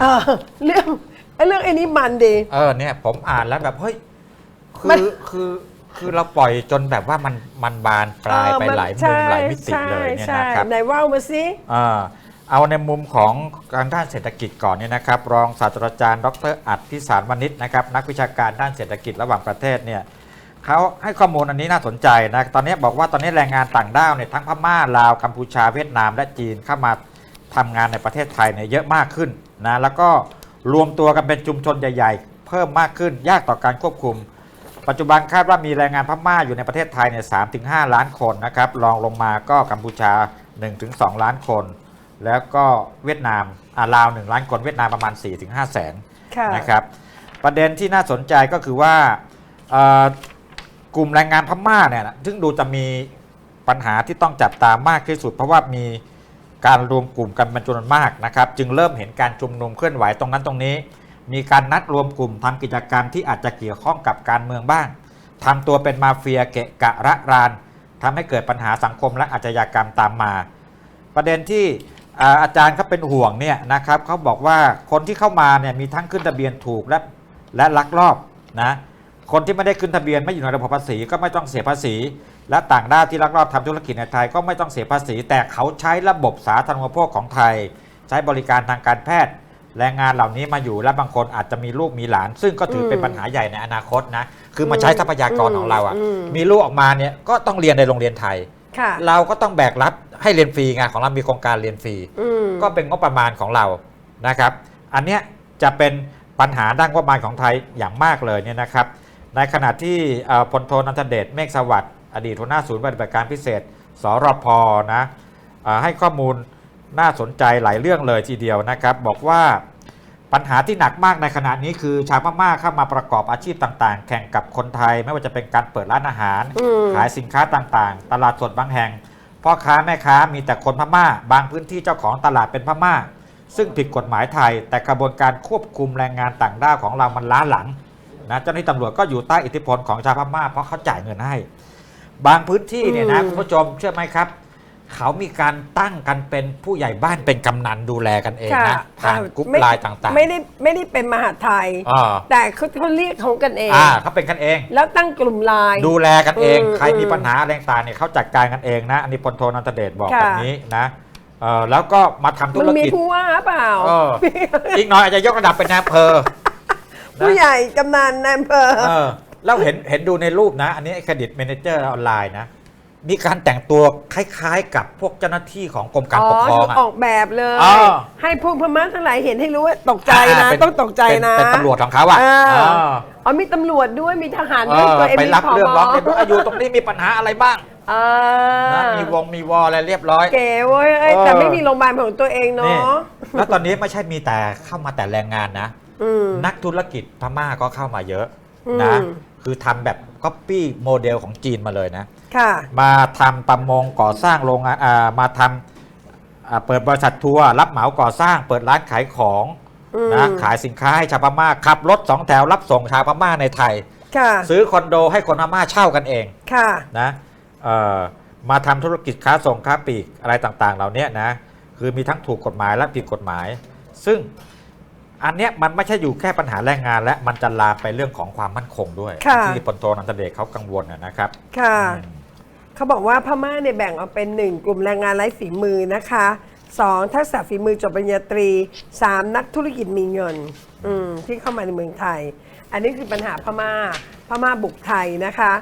เออเรื่องไอ้เรื่องไอ้นี้มันดี เออเนี่ยผมอ่านแล้วแบบเฮ้ยคืมัน อคือคือเราปล่อยจนแบบว่ามันมันบานปลายไปเออมันหลายมุใช่มหลายมิติใช่เลยเนี่ยใช่นะครับ ไหนว่าวมาสิ อ่าเอาในมุมของการด้านเศรษฐกิจก่อนเนี่ยนะครับ รองศาสตราจารย์ ดรอัดพิสารวณิชนะครับนักวิชาการด้านเศรษฐกิจระหว่างประเทศเนี่ยเขาให้ข้อมูลอันนี้น่าสนใจนะตอนนี้บอกว่าตอนนี้แรงงานต่างด้าวเนี่ยทั้งพม่าลาวกัมพูชาเวียดนามและจีนเข้ามาทำงานในประเทศไทยเนี่ยเยอะมากขึ้น นะแล้วก็รวมตัวกันเป็นชุมชนใหญ่ ๆ เพิ่มมากขึ้นยากต่อการควบคุม ปัจจุบันคาดว่ามีแรงงานพม่าอยู่ในประเทศไทยเนี่ยสามถึงห้าล้านคนนะครับรองลงมาก็กัมพูชา 1-2 ล้านคน แล้วก็เวียดนามอ่าลาว 1 ล้านคนเวียดนามประมาณ 4-5แสนค่ะนะครับประเด็นที่น่าสนใจก็คือว่าเอ่อกลุ่มแรงงานพม่าเนี่ยนะซึ่งดูจะมีปัญหาที่ต้องจับตามากที่สุด เพราะว่ามี การรวมกลุ่มกันเป็นจำนวนมากนะครับ จึงเริ่มเห็นการชุมนุมเคลื่อนไหวตรงนั้นตรงนี้ มีการนัดรวมกลุ่มทำกิจกรรมที่อาจจะเกี่ยวข้องกับการเมืองบ้างทำตัวเป็นมาเฟียเกะกะระรานทำให้เกิดปัญหาสังคมและอาชญากรรมตามมา ประเด็นที่อาอาจารย์เขาเป็นห่วงเนี่ยนะครับเขาบอกว่าคนที่เข้ามาเนี่ยมีทั้งขึ้นทะเบียนถูกและและลักลอบนะ คนที่ไม่ได้ขึ้นทะเบียนไม่อยู่ในระบบภาษีก็ไม่ต้องเสียภาษี และต่างด้าวที่ลักลอบทำธุรกิจในไทยก็ไม่ต้องเสียภาษี แต่เขาใช้ระบบสาธารณูปโภคของไทย ใช้บริการทางการแพทย์แรงงานเหล่านี้มาอยู่และบางคนอาจจะมีลูกมีหลาน ซึ่งก็ถือเป็นอืมปัญหาใหญ่ในอนาคตนะคือมาใช้ทรัพยากรของเราอะอืมมีลูกออกมาเนี่ยก็ต้องเรียนในโรงเรียนไทยค่ะเราก็ต้องแบกรับให้เรียนฟรีไงของเรามีโครงการเรียนฟรีอืมก็เป็นงบประมาณของเรานะครับ อันเนี้ยจะเป็นปัญหาด้านงบประมาณของไทยอย่างมากเลยเนี่ยนะครับ ในขณะที่เอ่อพลโทนันทเดชเมฆสวัสดิ์อดีตหัวหน้าศูนย์ปฏิบัติการพิเศษ สรพนะเอ่อให้ข้อมูลน่าสนใจหลายเรื่องเลยทีเดียวนะครับ บอกว่าปัญหาที่หนักมากในขณะนี้คือชาวพม่าเข้ามาประกอบอาชีพต่าง ๆ แข่งกับคนไทย ไม่ว่าจะเป็นการเปิดร้านอาหารอืมขายสินค้าต่างๆ ตลาดสดบางแห่งพ่อค้าแม่ค้ามีแต่คนพม่า บางพื้นที่เจ้าของตลาดเป็นพม่า ซึ่งผิดกฎหมายไทย แต่กระบวนการควบคุมแรงงานต่างด้าวของเรามันล้าหลัง นะเจ้าหน้าที่ตำรวจก็อยู่ใต้อิทธิพลของชาวพม่าเพราะเขาจ่ายเงินให้ บางพื้นที่เนี่ยนะอืมคุณผู้ชมเชื่อไหมครับ เขามีการตั้งกันเป็นผู้ใหญ่บ้านเป็นกำนันดูแลกันเองค่ะนะผ่านอ่กรุ๊ปม่ไลน์ต่างๆไม่ได้ไม่ได้เป็นมหาดไทย อ่าแต่เขาเขาเรียกของกันเอง อ่าเขาเป็นกันเอง แล้วตั้งกลุ่มไลน์ ดูแลกันเองอืมใครมีอืมปัญหาอะไรต่างๆเนี่ยเขาจัดการกันเองนะ อันนี้พลโทนันทเดชบอกค่ะ แบบนี้นะเออแล้วก็มาทำธุมันรมีกิจผู้ว่าเปล่า เอออีกหน่อยอาจจะยกระดับเป็นนายอำเภอนะ ผู้ใหญ่กำนันนายอำเภอเออแล้วเห็นเห็นดูในรูปนะ อันนี้เครดิต m ม n เจอร์ออนไลน์นะ มีการแต่งตัวคล้ายๆ กับพวกเจ้าหน้าที่ของกรมการอ๋อปกครองคืออะออกแบบเลย อ๋อ ให้พวกพม่าทั้งหลายเห็นให้รู้ว่าตกใจนะาเป็นต้องตกใจนะเป็นเป็นตำรวจของเขาอะอ่าเอออ๋อมีตำรวจด้วยมีทหารเอด้วยอตัวเองไปมีรับผบเรื่องร้องเรียนว่าอยู่ตรงนี้มีปัญหาอะไรบ้างอ่านะมีวงมีวอลอะไรเรียบร้อย เก๋เว้ยเอ้ยเออ แต่ไม่มีโรงพยาบาลของตัวเองนี่เนาะ แล้วตอนนี้ไม่ใช่มีแต่เข้ามาแต่แรงงานนะ อืม นักธุรกิจพม่าก็เข้ามาเยอะอืมนะคือทำแบบก๊อปปี้โมเดลของจีนมาเลยนะ ค่ะ มาทำประมงก่อสร้างโรงงานอ่ามาทำอ่าเปิดบริษัททัวร์รับเหมาก่อสร้าง เปิดร้านขายของอืมนะขายสินค้าให้ชาวพม่าขับรถสองแถวรับส่งชาวพม่าในไทย ค่ะ ซื้อคอนโดให้คนพม่าเช่ากันเองค่ะ นะเอ่อมาทำธุรกิจค้าส่งค้าปลีกอะไรต่างๆ เหล่านี้นะคือมีทั้งถูกกฎหมายและผิดกฎหมาย ซึ่ง อันเนี้ยมันไม่ใช่อยู่แค่ปัญหาแรงงานและมันจะลามไปเรื่องของความมั่นคงด้วย ค่ะ ที่พลโทนันทเดชเขากังวลนะนะครับค่ะ อืม เขาบอกว่าพม่าเนี่ยแบ่งออกเป็นหนึ่งกลุ่มแรงงานไร้ฝีมือนะคะสองทักษะฝีมือจบปริญญาตรีสามนักธุรกิจมีเงินอืมที่เข้ามาในเมืองไทย อันนี้คือปัญหาพม่าพม่าบุกไทยนะคะ